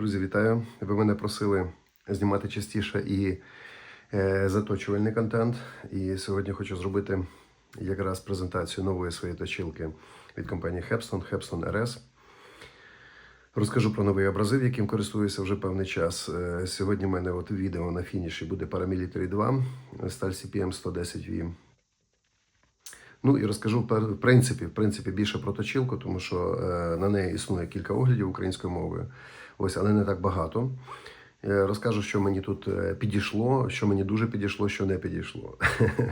Друзі, вітаю! Ви мене просили знімати частіше і е, заточувальний контент. І сьогодні хочу зробити якраз презентацію нової своєї точилки від компанії Hepston, Hepston RS. Розкажу про новий абразив, яким користуюся вже певний час. Е, Сьогодні в мене от відео на фініші буде Paramilitary 2, сталь CPM 110 v Ну і розкажу в принципі, в принципі більше про точилку, тому що е, на неї існує кілька оглядів українською мовою. Ось, але не так багато. Е, розкажу, що мені тут е, підійшло, що мені дуже підійшло, що не підійшло.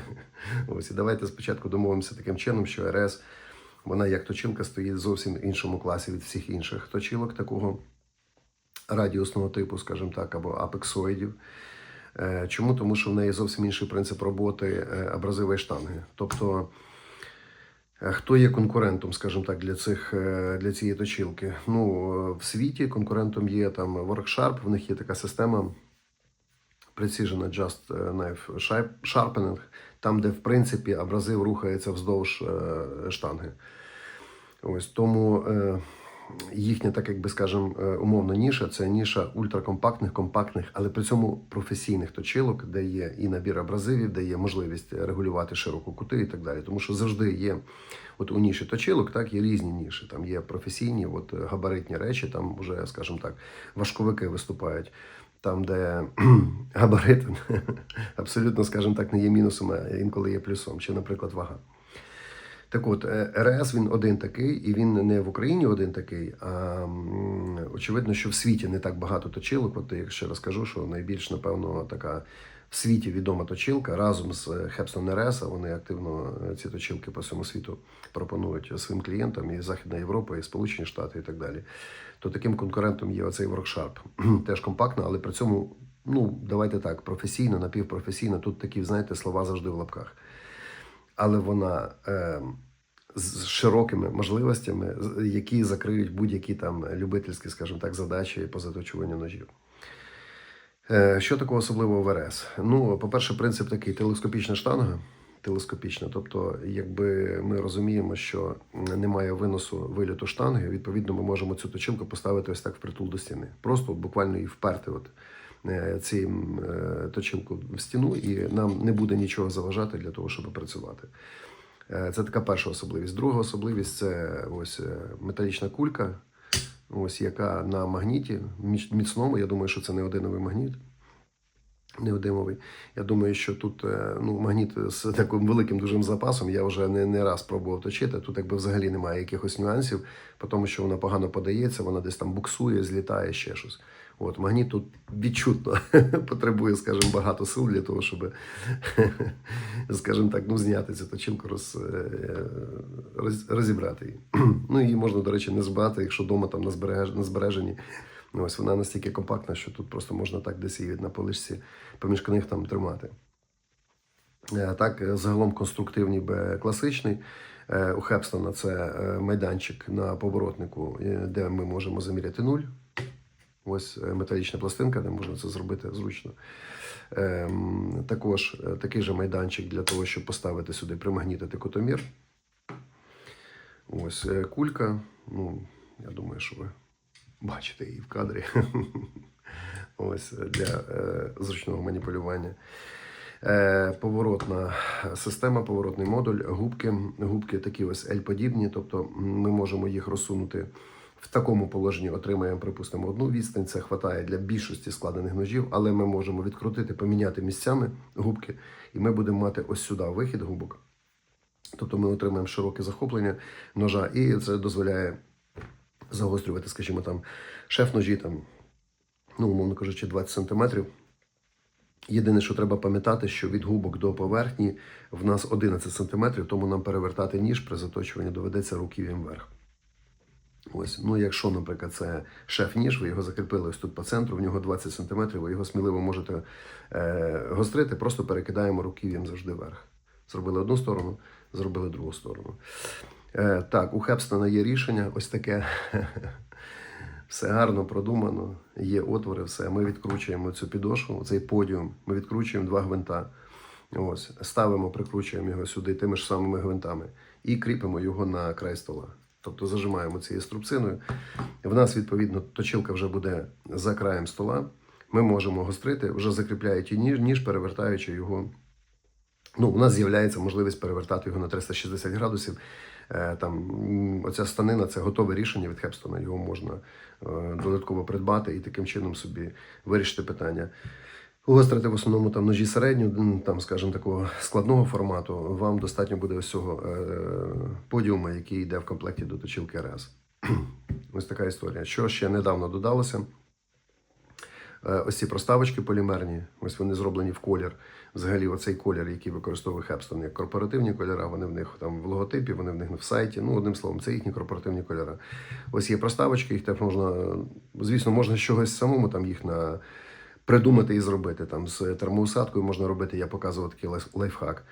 Ось і давайте спочатку домовимося таким чином, що РС, вона як точилка стоїть в зовсім іншому класі від всіх інших точилок такого радіусного типу, скажімо так, або апексоїдів. Е, Чому? Тому що в неї зовсім інший принцип роботи абразивої штанги. Тобто, хто є конкурентом, скажімо так, для цих е, для цієї точилки? Ну, е, в світі конкурентом є там Worksharp, в них є така система Precision Adjust Knife Sharpening, там, де в принципі абразив рухається вздовж е, штанги. Ось тому е, їхня, так як би скажемо, е, умовно ніша це ніша ультракомпактних, компактних, але при цьому професійних точилок, де є і набір абразивів, де є можливість регулювати широку кути і так далі. Тому що завжди є, от у ніші точилок, так є різні ніші. Там є професійні, от габаритні речі, там вже, скажімо так, важковики виступають. Там, де габарит абсолютно, скажімо так, не є мінусом, а інколи є плюсом, чи, наприклад, вага. Так от, е, РС він один такий, і він не в Україні один такий. А очевидно, що в світі не так багато точилок. От я ще раз кажу, що найбільш, напевно, така в світі відома точилка разом з Хепстон РС, вони активно е, ці точилки по всьому світу пропонують своїм клієнтам і Західна Європа, і Сполучені Штати, і так далі. То таким конкурентом є оцей Worksharp. Теж компактно, але при цьому, ну, давайте так, професійно, напівпрофесійно. Тут такі, знаєте, слова завжди в лапках але вона е, з широкими можливостями, які закриють будь-які там любительські, скажімо так, задачі по заточуванню ножів. Е, що такого особливого в РС? Ну, по-перше, принцип такий: телескопічна штанга. Телескопічна, тобто, якби ми розуміємо, що немає виносу виліту штанги, відповідно, ми можемо цю точилку поставити ось так впритул до стіни. Просто от буквально її вперти от, цим е, точилку в стіну, і нам не буде нічого заважати для того, щоб працювати. Е, Це така перша особливість. Друга особливість це ось е, металічна кулька, ось яка на магніті міцному. Я думаю, що це не одиновий магніт. Неодимовий. Я думаю, що тут е, ну, магніт з таким великим дуже запасом. Я вже не, не раз пробував точити. Тут якби взагалі немає якихось нюансів, тому що вона погано подається, вона десь там буксує, злітає ще щось. От магніт тут відчутно потребує, скажімо, багато сил для того, щоб, скажімо так, ну, зняти цю точилку, роз, е, роз, розібрати її. ну, її можна, до речі, не збирати, якщо вдома там на, збереж, на збереженні. Ну, ось вона настільки компактна, що тут просто можна так десь її на поличці поміж книг там тримати. Е, Так, е, загалом конструктивний б класичний. У Хепстона це майданчик на поворотнику, де ми можемо заміряти нуль. Ось е, металічна пластинка, де можна це зробити зручно. Ем, Також е, такий же майданчик для того, щоб поставити сюди, примагнітити кутомір. Ось е, кулька. Ну, я думаю, що ви бачите її в кадрі. Ось для зручного маніпулювання. Поворотна система, поворотний модуль, губки. Губки такі ось L-подібні, тобто ми можемо їх розсунути в такому положенні, отримаємо, припустимо, одну відстань. Це вистачає для більшості складених ножів, але ми можемо відкрутити, поміняти місцями губки, і ми будемо мати ось сюди вихід губок. Тобто ми отримаємо широке захоплення ножа, і це дозволяє загострювати, скажімо, там шеф-ножі, там, ну, умовно кажучи, 20 сантиметрів. Єдине, що треба пам'ятати, що від губок до поверхні в нас 11 сантиметрів, тому нам перевертати ніж при заточуванні доведеться руків'ям вверх. Ось, ну якщо, наприклад, це шеф-ніж, ви його закріпили ось тут по центру, в нього 20 сантиметрів, ви його сміливо можете е, гострити, просто перекидаємо руків'ям завжди вверх. Зробили одну сторону, зробили другу сторону. Е, так, у Хепстона є рішення, ось таке. Все гарно продумано, є отвори, все. Ми відкручуємо цю підошву, цей подіум, ми відкручуємо два гвинта. Ось, ставимо, прикручуємо його сюди тими ж самими гвинтами і кріпимо його на край стола. Тобто зажимаємо цією струбциною. В нас, відповідно, точилка вже буде за краєм стола. Ми можемо гострити, вже закріпляючи ніж, ніж перевертаючи його. Ну, у нас з'являється можливість перевертати його на 360 градусів. Е, Там оця станина це готове рішення від Хепстона. Його можна е, додатково придбати і таким чином собі вирішити питання. Гострити в основному там ножі середнього, там, скажімо, такого складного формату. Вам достатньо буде ось цього е, подіума, який йде в комплекті до точилки РС. Ось така історія. Що ще недавно додалося? Е, Ось ці проставочки полімерні, ось вони зроблені в колір. Взагалі, оцей колір, який використовує Хепстон, як корпоративні кольори, вони в них там в логотипі, вони в них в сайті. Ну, одним словом, це їхні корпоративні кольори. Ось є проставочки, їх теж можна, звісно, можна з чогось самому там їх на придумати і зробити. Там з термоусадкою можна робити, я показував такий лайфхак.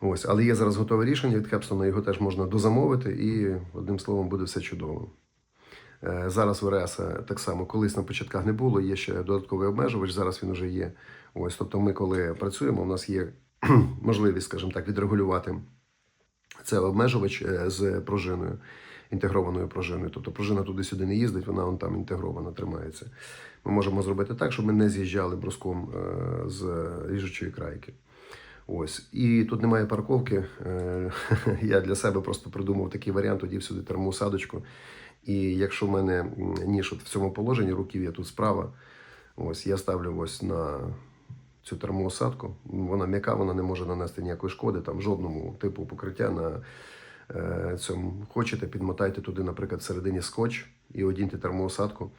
Ось, але є зараз готове рішення від Хепстона, його теж можна дозамовити, і одним словом буде все чудово. Е, Зараз в РС так само колись на початках не було, є ще додатковий обмежувач, зараз він вже є. Ось, тобто ми, коли працюємо, у нас є можливість, скажімо так, відрегулювати це обмежувач е, з пружиною, інтегрованою пружиною. Тобто пружина туди-сюди не їздить, вона вон там інтегрована, тримається. Ми можемо зробити так, щоб ми не з'їжджали бруском е, з ріжучої крайки. Ось. І тут немає парковки. Е, Я для себе просто придумав такий варіант, одів сюди термоусадочку. І якщо в мене ніж от в цьому положенні, руків'я тут справа, ось я ставлю ось на цю термоусадку. Вона м'яка, вона не може нанести ніякої шкоди, там жодному типу покриття на цьому. Хочете, підмотайте туди, наприклад, всередині скотч і одіньте термоусадку,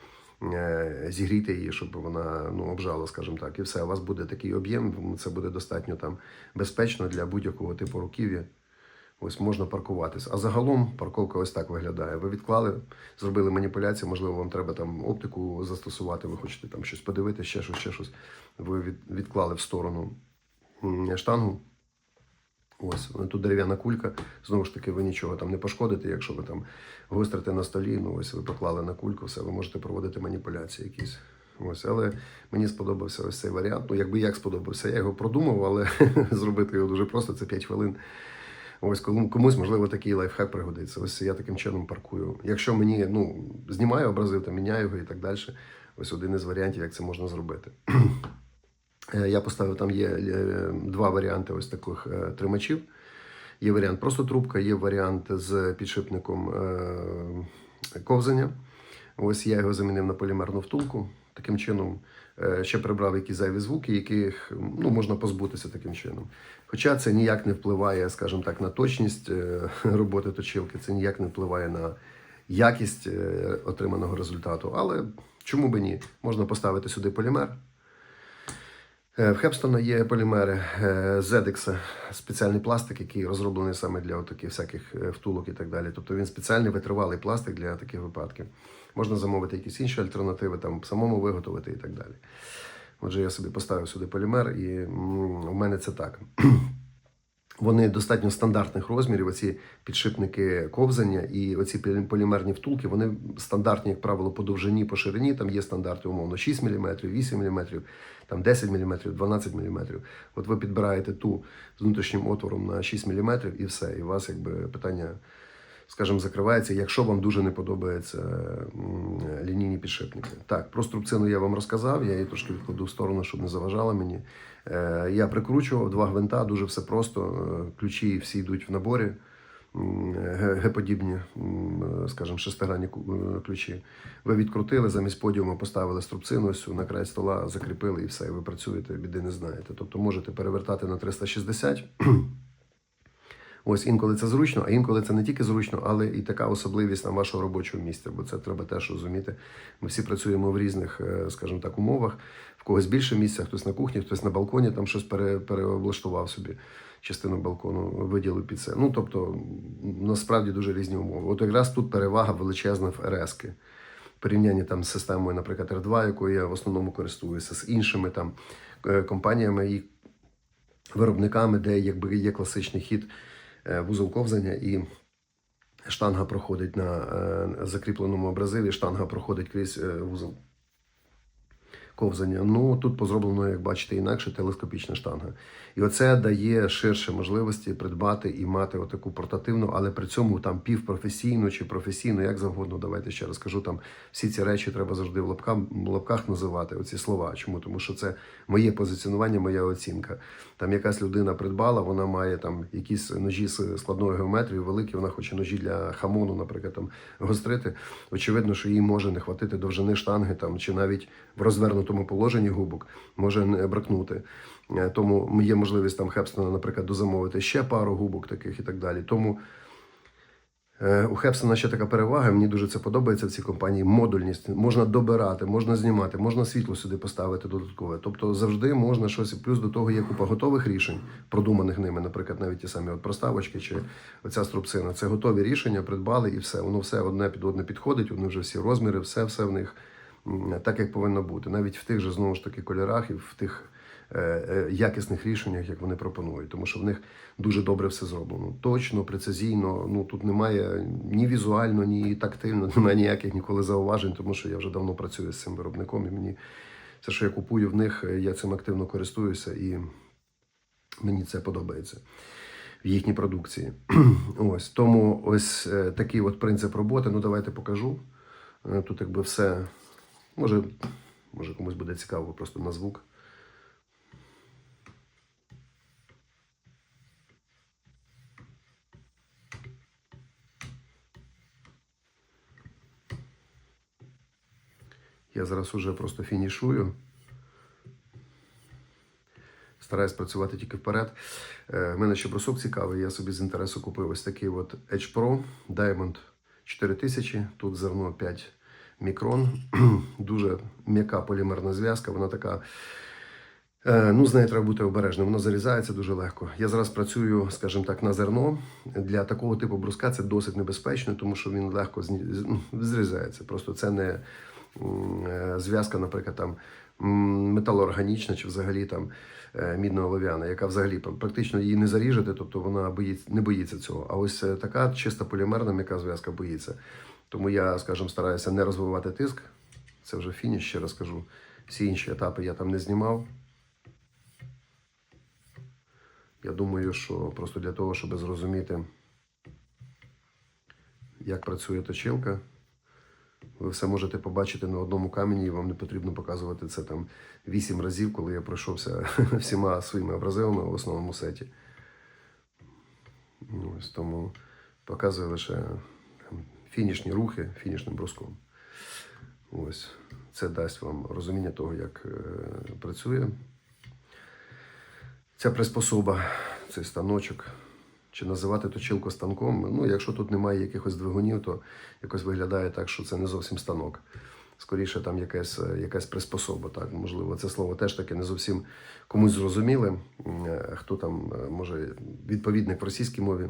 е, зігрійте її, щоб вона ну, обжала, скажімо так, і все. У вас буде такий об'єм, це буде достатньо там безпечно для будь-якого типу руків'я. Ось можна паркуватись. А загалом парковка ось так виглядає. Ви відклали, зробили маніпуляцію, можливо, вам треба там оптику застосувати, ви хочете там щось подивитися, ще щось, ще щось. Ви відклали в сторону штангу. Ось тут дерев'яна кулька. Знову ж таки, ви нічого там не пошкодите, якщо ви там гострите на столі. Ну ось ви поклали на кульку, все, ви можете проводити маніпуляції якісь. Ось, але мені сподобався ось цей варіант. Ну, якби як сподобався, я його продумав, але зробити його дуже просто це 5 хвилин. Ось комусь, можливо, такий лайфхак пригодиться. Ось я таким чином паркую. Якщо мені ну, знімаю образи, то міняю його і так далі. Ось один із варіантів, як це можна зробити. Е, Я поставив там є е, два варіанти ось таких е, тримачів. Є варіант просто трубка, є варіант з підшипником ковзання. Ось я його замінив на полімерну втулку. Таким чином ще прибрав якісь зайві звуки, яких ну, можна позбутися таким чином. Хоча це ніяк не впливає, скажімо так, на точність роботи точилки, це ніяк не впливає на якість отриманого результату. Але чому би ні? Можна поставити сюди полімер. Е, В Хепстона є полімери е, ZX, спеціальний пластик, який розроблений саме для таких всяких е, втулок і так далі. Тобто він спеціальний витривалий пластик для таких випадків. Можна замовити якісь інші альтернативи, там самому виготовити і так далі. Отже, я собі поставив сюди полімер, і в мене це так. Вони достатньо стандартних розмірів, оці підшипники ковзання і оці полімерні втулки, вони стандартні, як правило, по довжині, по ширині. Там є стандарти, умовно, 6 мм, 8 мм, там 10 мм, 12 мм. От ви підбираєте ту з внутрішнім отвором на 6 мм і все. І у вас якби питання, скажімо, закривається, якщо вам дуже не подобаються лінійні підшипники. Так, про струбцину я вам розказав, я її трошки відкладу в сторону, щоб не заважала мені. Е, Я прикручував два гвинта, дуже все просто. Е, Ключі всі йдуть в наборі. М, Г- Г-подібні, скажімо, шестигранні е, ключі. Ви відкрутили, замість подіуму поставили струбцину ось на край стола, закріпили і все, і ви працюєте, біди не знаєте. Тобто можете перевертати на 360. Ось інколи це зручно, а інколи це не тільки зручно, але і така особливість на вашого робочого місця, бо це треба теж розуміти. Ми всі працюємо в різних, е, скажімо так, умовах. В когось більше місця, хтось на кухні, хтось на балконі там щось пере, переоблаштував собі частину балкону, виділив під це. Ну тобто, насправді дуже різні умови. От якраз тут перевага величезна в РСки. В порівнянні там з системою, наприклад, R2, якою я в основному користуюся, з іншими там е, компаніями і виробниками, де якби є класичний хід вузол ковзання і штанга проходить на е, закріпленому абразиві, штанга проходить крізь е, вузол ковзання. Ну тут позроблено, як бачите, інакше телескопічна штанга. І оце дає ширше можливості придбати і мати отаку портативну, але при цьому там півпрофесійну чи професійну, як завгодно. Давайте ще раз кажу. Там всі ці речі треба завжди в лапках, в лапках називати. Оці слова. Чому? Тому що це моє позиціонування, моя оцінка. Там якась людина придбала, вона має там якісь ножі з складною геометрією, великі, вона хоче ножі для хамону, наприклад, там гострити. Очевидно, що їй може не хватити довжини штанги там чи навіть в розвернутому положенні губок може не бракнути. Е, Тому є можливість там Хепстона, наприклад, дозамовити ще пару губок таких і так далі. Тому е, у Хепстона ще така перевага. Мені дуже це подобається в цій компанії. Модульність можна добирати, можна знімати, можна світло сюди поставити додаткове. Тобто завжди можна щось. Плюс до того є купа готових рішень, продуманих ними, наприклад, навіть ті самі от проставочки чи оця струбцина. Це готові рішення, придбали і все. Воно все одне під одне підходить. Вони вже всі розміри, все, все в них так, як повинно бути. Навіть в тих же знову ж таки кольорах і в тих е, е, якісних рішеннях, як вони пропонують, тому що в них дуже добре все зроблено. Точно, прецизійно. Ну тут немає ні візуально, ні тактильно, немає ніяких ніколи зауважень, тому що я вже давно працюю з цим виробником, і мені все, що я купую в них, е, я цим активно користуюся, і мені це подобається. В їхній продукції. ось тому ось такий от принцип роботи. Ну, давайте покажу. Тут якби все. Може, може комусь буде цікаво просто на звук. Я зараз уже просто фінішую. Стараюсь працювати тільки вперед. Е, В мене ще брусок цікавий. Я собі з інтересу купив ось такий от Edge Pro Diamond 4000. Тут зерно 5 мікрон. Дуже м'яка полімерна зв'язка. Вона така. е, Ну, з нею треба бути обережним. Воно зарізається дуже легко. Я зараз працюю, скажімо так, на зерно. Для такого типу бруска це досить небезпечно, тому що він легко ну, зрізається. Просто це не е, зв'язка, наприклад, там металоорганічна чи взагалі там е, мідно-олов'яна, яка взагалі практично її не заріжете, тобто вона боїться, не боїться цього. А ось така чиста полімерна м'яка зв'язка боїться. Тому я, скажімо, стараюся не розвивати тиск. Це вже фініш, ще раз кажу. Всі інші етапи я там не знімав. Я думаю, що просто для того, щоб зрозуміти, як працює точилка, ви все можете побачити на одному камені, і вам не потрібно показувати це там вісім разів, коли я пройшовся всіма своїми абразивами в основному сеті. Ось тому показую лише фінішні рухи фінішним бруском. Ось це дасть вам розуміння того, як е, працює ця приспособа, цей станочок. Чи називати точилку станком? Ну, якщо тут немає якихось двигунів, то якось виглядає так, що це не зовсім станок. Скоріше там якась, е, якась приспособа. Так, можливо, це слово теж таки не зовсім комусь зрозуміле. Е, Хто там може відповідник в російській мові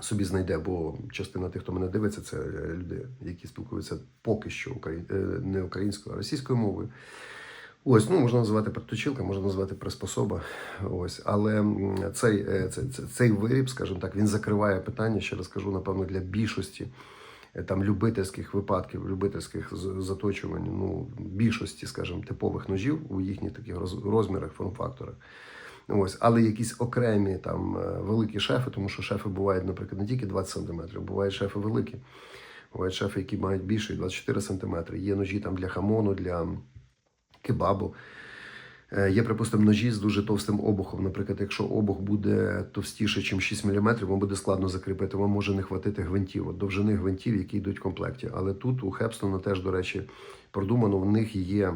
собі знайде, бо частина тих, хто мене дивиться, це е, люди, які спілкуються поки що е, не українською, а російською мовою. Ось, ну можна називати точилка, можна назвати приспособа. Ось, але цей, е, цей, цей, виріб, скажімо так, він закриває питання, ще раз кажу, напевно, для більшості там любительських випадків, любительських заточувань, ну, більшості, скажімо, типових ножів у їхніх таких розмірах, форм-факторах. Ось, але якісь окремі там е, великі шефи, тому що шефи бувають, наприклад, не тільки 20 см, бувають шефи великі. Бувають шефи, які мають більше 24 см. Є ножі там для хамону, для кебабу. Е, Є, припустимо, ножі з дуже товстим обухом. Наприклад, якщо обух буде товстіше, ніж 6 мм, вам буде складно закріпити. Вам може не хватити гвинтів, от довжини гвинтів, які йдуть в комплекті. Але тут у Хепстона теж, до речі, продумано, в них є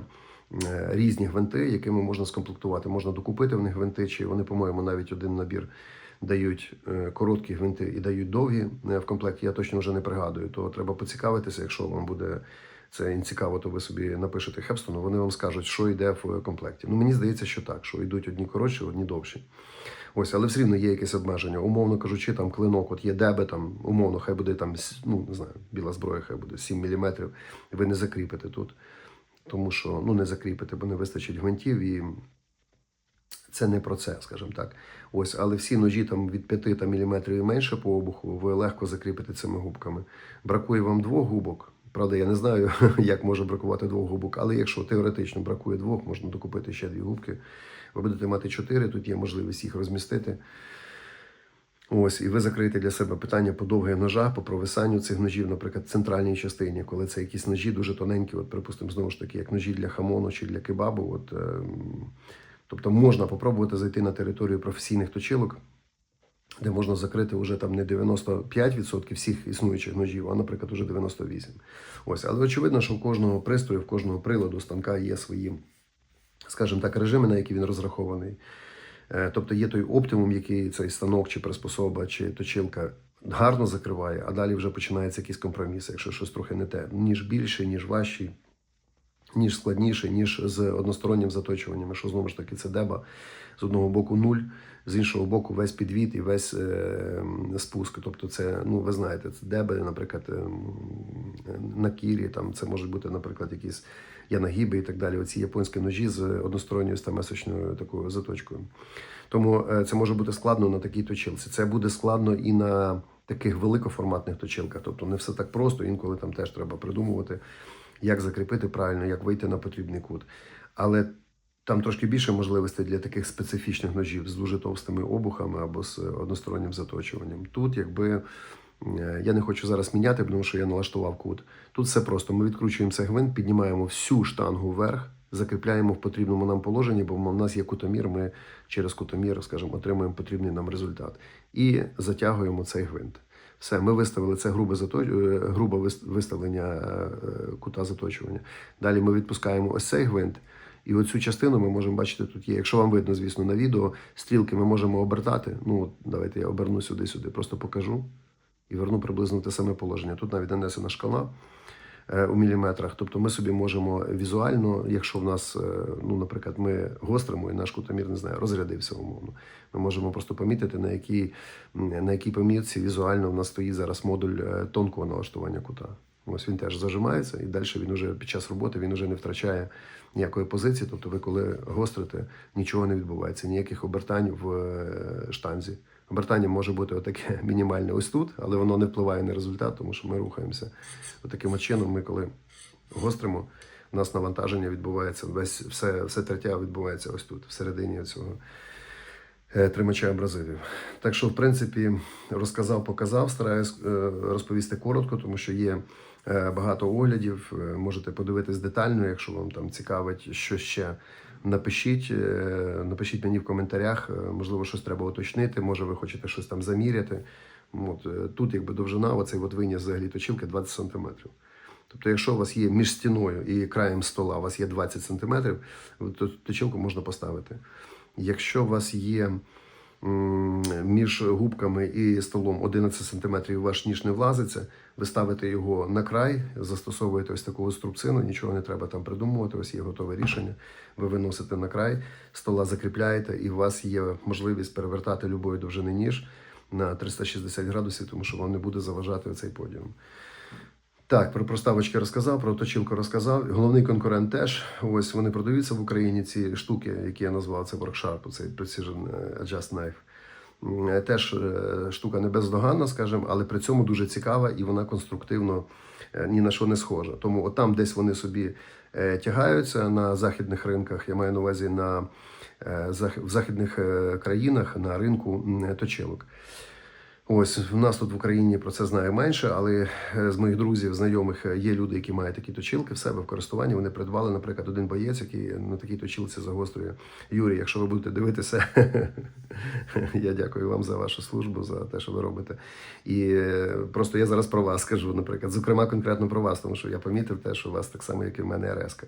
різні гвинти, якими можна скомплектувати. Можна докупити в них гвинти, чи вони, по-моєму, навіть один набір дають е, короткі гвинти і дають довгі е, в комплекті. Я точно вже не пригадую. То треба поцікавитися, якщо вам буде це цікаво, то ви собі напишете Хепстону, вони вам скажуть, що йде в комплекті. Ну мені здається, що так, що йдуть одні коротші, одні довші. Ось, але все рівно є якесь обмеження. Умовно кажучи, там клинок, от є деби, там, умовно, хай буде там, ну не знаю, біла зброя, хай буде 7 мм, ви не закріпите тут. Тому що ну не закріпите, бо не вистачить гвинтів і це не про це, скажімо так. Ось, але всі ножі там від 5 там, міліметрів і менше по обуху ви легко закріпите цими губками. Бракує вам двох губок, Правда, я не знаю, як може бракувати двох губок, але якщо теоретично бракує двох, можна докупити ще дві губки. Ви будете мати чотири, тут є можливість їх розмістити. Ось, і ви закриєте для себе питання по довгих ножах, по провисанню цих ножів, наприклад, в центральній частині, коли це якісь ножі дуже тоненькі, от, припустимо, знову ж таки, як ножі для хамону чи для кебабу. От, ем, тобто можна попробувати зайти на територію професійних точилок, де можна закрити вже там не 95% всіх існуючих ножів, а, наприклад, уже 98%. Ось, але очевидно, що в кожного пристрою, в кожного приладу станка є свої, скажімо так, режими, на які він розрахований. Е, Тобто є той оптимум, який цей станок, чи приспособа, чи точилка гарно закриває, а далі вже починається якийсь компроміс, якщо щось трохи не те. Ніж більше, ніж важчий, ніж складніше, ніж з одностороннім заточуванням. Що знову ж таки це деба з одного боку нуль, з іншого боку, весь підвід і весь е, спуск. Тобто, це, ну ви знаєте, це деби, наприклад, е, на кірі, там це можуть бути, наприклад, якісь янагіби і так далі. Оці японські ножі з односторонньою стамесочною такою заточкою. Тому е, це може бути складно на такій точилці. Це буде складно і на таких великоформатних точилках. Тобто не все так просто, інколи там теж треба придумувати, як закріпити правильно, як вийти на потрібний кут. Але там трошки більше можливостей для таких специфічних ножів з дуже товстими обухами або з одностороннім заточуванням. Тут, якби я не хочу зараз міняти, тому що я налаштував кут. Тут все просто. Ми відкручуємо цей гвинт, піднімаємо всю штангу вверх, закріпляємо в потрібному нам положенні, бо в нас є кутомір. Ми через кутомір, скажімо, отримуємо потрібний нам результат. І затягуємо цей гвинт. Все, ми виставили це грубе зато... е, грубе виставлення е, кута заточування. Далі ми відпускаємо ось цей гвинт. І оцю частину ми можемо бачити тут є. Якщо вам видно, звісно, на відео, стрілки ми можемо обертати. Ну, давайте я оберну сюди-сюди, просто покажу і верну приблизно те саме положення. Тут навіть нанесена шкала е, у міліметрах. Тобто ми собі можемо візуально, якщо в нас, е, ну, наприклад, ми гостримо і наш кутомір, не знаю, розрядився умовно. Ми можемо просто помітити, на якій, на якій помітці візуально в нас стоїть зараз модуль е, тонкого налаштування кута. Ось він теж зажимається, і далі він уже під час роботи він уже не втрачає ніякої позиції. Тобто, ви коли гострите, нічого не відбувається, ніяких обертань в штанзі. Обертання може бути отаке мінімальне ось тут, але воно не впливає на результат, тому що ми рухаємося. Таким от чином, ми коли гостримо, у нас навантаження відбувається, весь все, все тертя відбувається ось тут, всередині цього е, тримача абразивів. Так що, в принципі, розказав, показав, стараюсь е, розповісти коротко, тому що є е, багато оглядів. Можете подивитись детально, якщо вам там цікавить, що ще. Напишіть, е, напишіть мені в коментарях, е, можливо, щось треба уточнити, може ви хочете щось там заміряти. От, е, тут якби довжина, оцей от виніс взагалі точилки 20 см. Тобто, якщо у вас є між стіною і краєм стола, у вас є 20 см, то точилку можна поставити. Якщо у вас є між губками і столом 11 см ваш ніж не влазиться, ви ставите його на край, застосовуєте ось таку струбцину, нічого не треба там придумувати, ось є готове рішення. Ви виносите на край, стола закріпляєте, і у вас є можливість перевертати любої довжини ніж на 360 градусів, тому що вам не буде заважати цей подіум. Так, про проставочки розказав, про точилку розказав. Головний конкурент теж. Ось вони продаються в Україні. Ці штуки, які я назвав, це Worksharp, цей Precision е, Adjust Knife. Е, Теж е, штука не бездоганна, скажімо, але при цьому дуже цікава і вона конструктивно ні на що не схожа. Тому от там десь вони собі тягаються на західних ринках. Я маю на увазі на в західних країнах на ринку точилок. Ось в нас тут в Україні про це знає менше, але е, з моїх друзів, знайомих е, є люди, які мають такі точилки в себе в користуванні. Вони придбали, наприклад, один боєць, який на такій точилці загострює. Юрій, якщо ви будете дивитися, я дякую вам за вашу службу, за те, що ви робите. І е, просто я зараз про вас скажу, наприклад, зокрема, конкретно про вас, тому що я помітив те, що у вас так само, як і в мене РСК.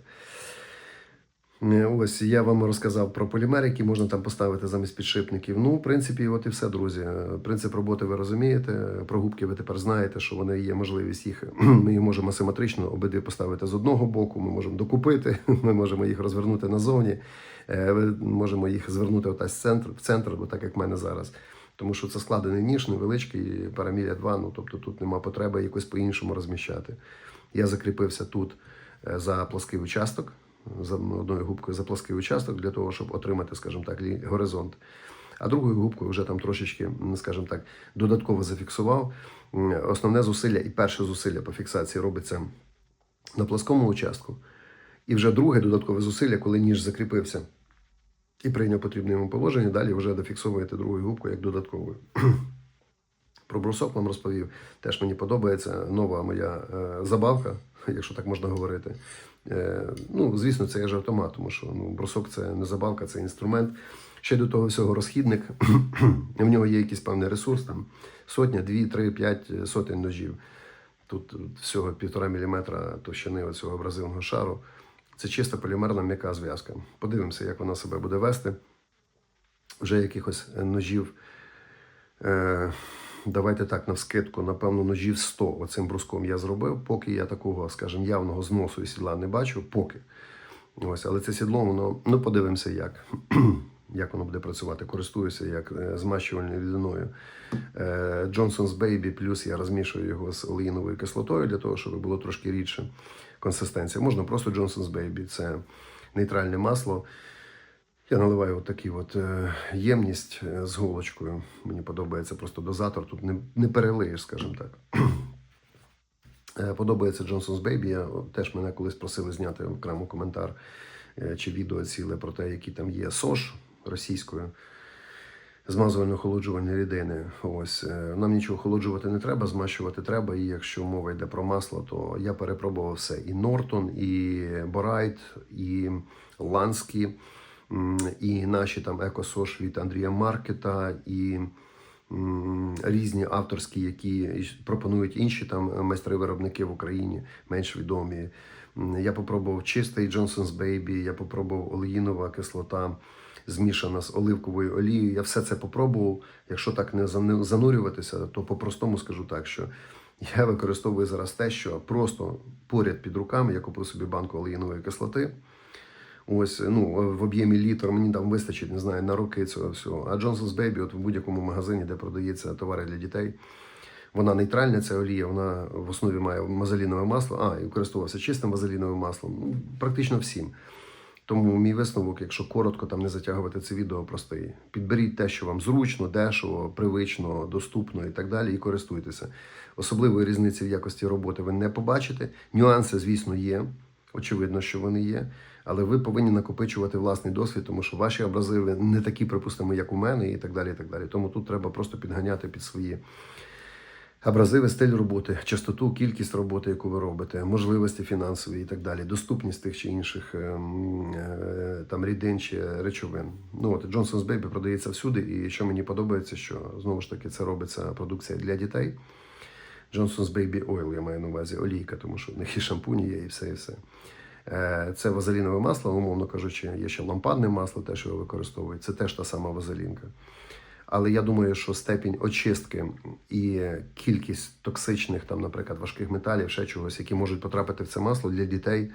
Е, Ось я вам розказав про полімер, які можна там поставити замість підшипників. Ну, в принципі, от і все, друзі. Е, Принцип роботи ви розумієте. Про губки ви тепер знаєте, що вони є можливість їх. Ми їх можемо асиметрично обидві поставити з одного боку. Ми можемо докупити, ми можемо їх розвернути назовні. е, Ми можемо їх звернути отась в центр, в центр, бо так як в мене зараз. Тому що це складений ніж, невеличкий, параміря 2, ну тобто тут нема потреби якось по-іншому розміщати. Я закріпився тут е, за плоский участок, одною губкою за плоский участок для того, щоб отримати, скажімо так, горизонт. А другою губкою вже там трошечки, скажімо так, додатково зафіксував. Основне зусилля і перше зусилля по фіксації робиться на плоскому участку. І вже друге додаткове зусилля, коли ніж закріпився і прийняв потрібне йому положення, далі вже дофіксовуєте другою губкою як додатковою. Про брусок вам розповів. Теж мені подобається нова моя е, забавка, якщо так можна говорити. Е, ну, звісно, це є автомат, тому що ну, брусок це не забавка, це інструмент. Ще до того всього розхідник. В нього є якийсь певний ресурс, там сотня, дві, три, п'ять сотень ножів. Тут всього півтора міліметра товщини цього абразивного шару. Це чисто полімерна м'яка зв'язка. Подивимося, як вона себе буде вести. Вже якихось ножів. Е, давайте так, на вскидку, напевно, ножів 100 оцим бруском я зробив, поки я такого, скажімо, явного зносу і сідла не бачу, поки. Ось, але це сідло, воно, ну подивимося, як. Як воно буде працювати, користуюся як е, змащувальною рідиною. Е, Johnson's Baby, плюс я розмішую його з олеїновою кислотою для того, щоб було трошки рідше консистенція. Можна просто Johnson's Baby, це нейтральне масло. Я наливаю от такі от е, ємність е, з голочкою. Мені подобається просто дозатор. Тут не, не перелиєш, скажімо так. Е, Подобається Johnson's Baby. Я, теж мене колись просили зняти окремо коментар чи відео ціле про те, які там є СОЖ російською. Змазувально охолоджувальні рідини. Ось нам нічого охолоджувати не треба, змащувати треба. І якщо мова йде про масло, то я перепробував все: і Нортон, і Борайт, і Ланські, м, і наші там екосош від Андрія Маркета, і різні авторські, які пропонують інші там майстри-виробники в Україні, менш відомі. Я попробував чистий Johnson's Baby, я попробував олеїнова кислота змішана з оливковою олією. Я все це попробував. Якщо так не занурюватися, то по-простому скажу так, що я використовую зараз те, що просто поряд під руками я купив собі банку олеїнової кислоти. Ось ну в об'ємі літр мені там вистачить, не знаю, на роки цього всього. А Johnson's Baby, от в будь-якому магазині, де продається товари для дітей, вона нейтральна, ця олія, вона в основі має мазелінове масло. А, і користувався чистим вазеліновим маслом. Ну, практично всім. Тому мій висновок, якщо коротко там не затягувати це відео, простий. Підберіть те, що вам зручно, дешево, привично, доступно і так далі, і користуйтеся. Особливої різниці в якості роботи ви не побачите. Нюанси, звісно, є. Очевидно, що вони є. Але ви повинні накопичувати власний досвід, тому що ваші абразиви не такі, припустимо, як у мене, і так далі. і так далі. Тому тут треба просто підганяти під свої абразиви, стиль роботи, частоту, кількість роботи, яку ви робите, можливості фінансові і так далі, доступність тих чи інших ем, е, там рідин чи речовин. Ну от Johnson's Baby продається всюди, і що мені подобається, що знову ж таки це робиться продукція для дітей. Johnson's Baby Oil, я маю на увазі олійка, тому що в них і шампуні є, і все, і все. Е, Це вазелінове масло, умовно кажучи, є ще лампадне масло, те, що його використовують. Це теж та сама вазелінка. Але я думаю, що степінь очистки і кількість токсичних, там, наприклад, важких металів, ще чогось, які можуть потрапити в це масло для дітей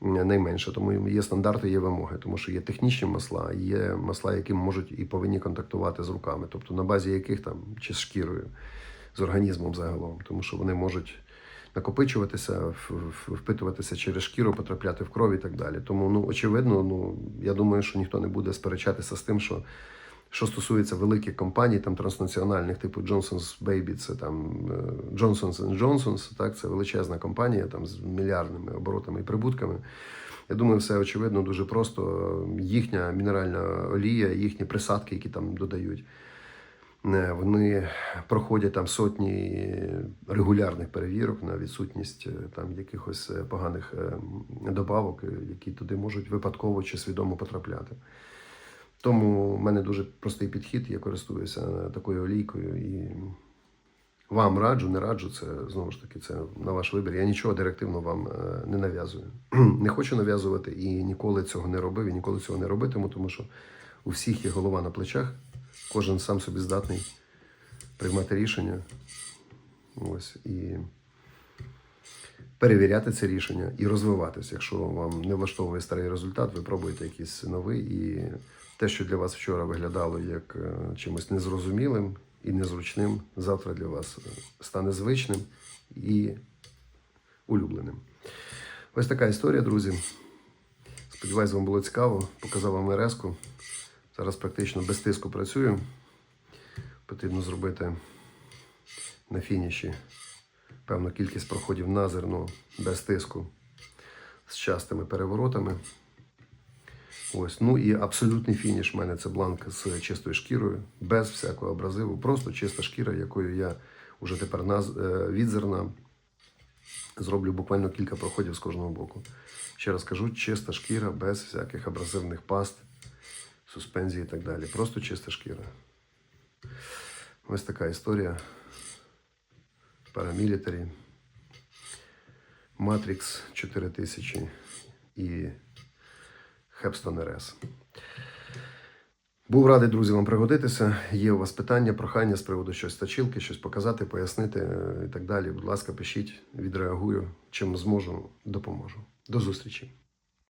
найменше. Тому є стандарти, є вимоги, тому що є технічні масла, є масла, які можуть і повинні контактувати з руками, тобто на базі яких там чи з шкірою, з організмом загалом, тому що вони можуть накопичуватися, впитуватися через шкіру, потрапляти в кров і так далі. Тому, ну, очевидно, ну, я думаю, що ніхто не буде сперечатися з тим, що що стосується великих компаній, там транснаціональних, типу Johnson's Baby, це там е, Johnson's Johnson's, так, це величезна компанія там з мільярдними оборотами і прибутками. Я думаю, все очевидно, дуже просто. Їхня мінеральна олія, їхні присадки, які там додають, вони проходять там сотні регулярних перевірок на відсутність е, там якихось е, поганих е, добавок, е, які туди можуть випадково чи свідомо потрапляти. Тому в мене дуже простий підхід, я користуюся такою олійкою і вам раджу, не раджу, це знову ж таки це на ваш вибір. Я нічого директивно вам е, не нав'язую. Не хочу нав'язувати і ніколи цього не робив, і ніколи цього не робитиму, тому що у всіх є голова на плечах, кожен сам собі здатний приймати рішення. Ось і перевіряти це рішення і розвиватися. Якщо вам не влаштовує старий результат, ви пробуєте якийсь новий. І те, що для вас вчора виглядало як е, чимось незрозумілим і незручним, завтра для вас е, стане звичним і улюбленим. Ось така історія, друзі. Сподіваюсь, вам було цікаво. Показав вам РС-ку. Зараз практично без тиску працюю. Потрібно зробити на фініші певну кількість проходів на зерно без тиску. з частими переворотами. Ось. Ну і абсолютний фініш в мене це бланк з чистою шкірою, без всякого абразиву. Просто чиста шкіра, якою я вже тепер наз... е, від зерна зроблю буквально кілька проходів з кожного боку. Ще раз кажу, чиста шкіра, без всяких абразивних паст, суспензій і так далі. Просто чиста шкіра. Ось така історія. Парамілітарі. Matrix 4000 і Hepstone RS. Був радий, друзі, вам пригодитися. Є у вас питання, прохання з приводу щось точилки, щось показати, пояснити е, і так далі. Будь ласка, пишіть, відреагую. Чим зможу, допоможу. До зустрічі!